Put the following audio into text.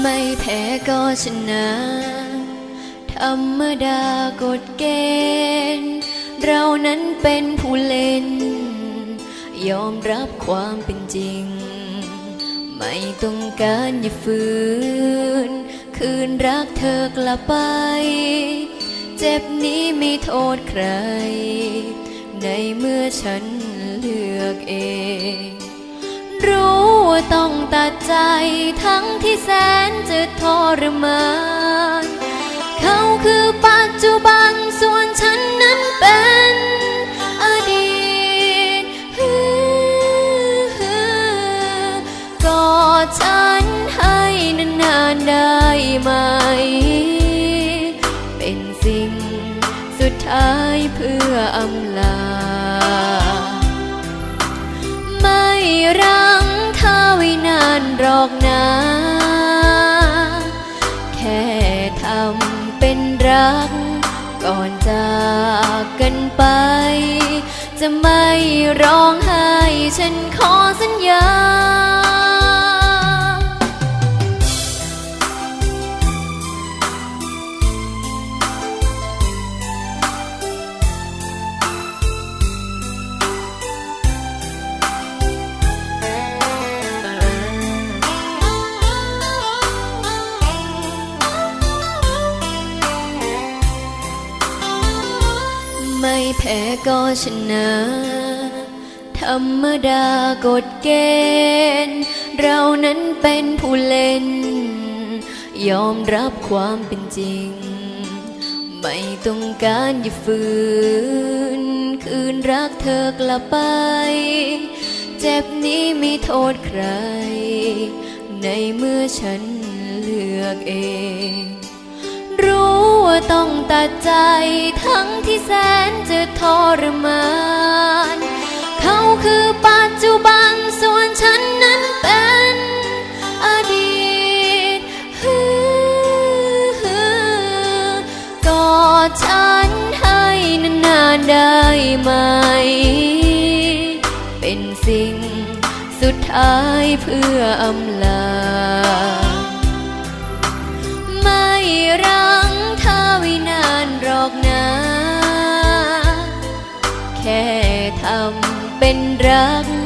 ไม่แพ้ก็ชนะ ธรรมดากฎเกณฑ์ เรานั้นเป็นผู้เล่น ยอมรับความเป็นจริง ไม่ต้องการอย่าฝืน คืนรักเธอกลับไป เจ็บนี้ไม่โทษใคร ในเมื่อฉันเลือกเอง ต้องตัดใจทั้งที่แสนจะทรมานเขาคือปัจจุบันส่วนฉันนั้นเป็นอดีตกอดฉันให้นานๆได้ไหม เป็นสิ่งสุดท้ายเพื่ออำลา ไม่รัง เป็นรัก ก่อนจากกันไป จะไม่ร้องไห้ ฉันขอสัญญา ไม่แพ้ก็ชนะธรรมดากฎเกณฑ์ เรานั้นเป็นผู้เล่น ยอมรับความเป็นจริง ไม่ต้องการอย่าฝืน คืนรักเธอกลับไป เจ็บนี้ไม่โทษใคร ในเมื่อฉันเลือกเองรู้ ว่าต้องตัดใจทั้งที่แสนจะทรมาน เขาคือปัจจุบันส่วนฉันนั้นเป็นอดีตกอดฉันให้นานๆได้ไหม เป็นสิ่งสุดท้ายเพื่ออำลา รัก